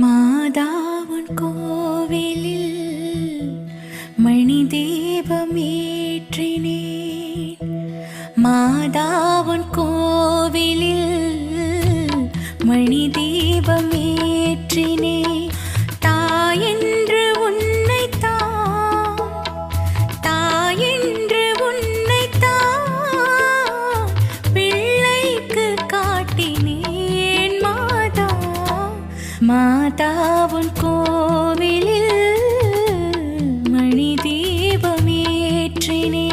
மாதாவுன் கோவிலில் மணி தீபமேற்றினேன் மாதாவுன் கோவிலில் மணி தீபமேற்றினேன் மாதாவுன் கோவிலில் மணி தீபமேற்றினே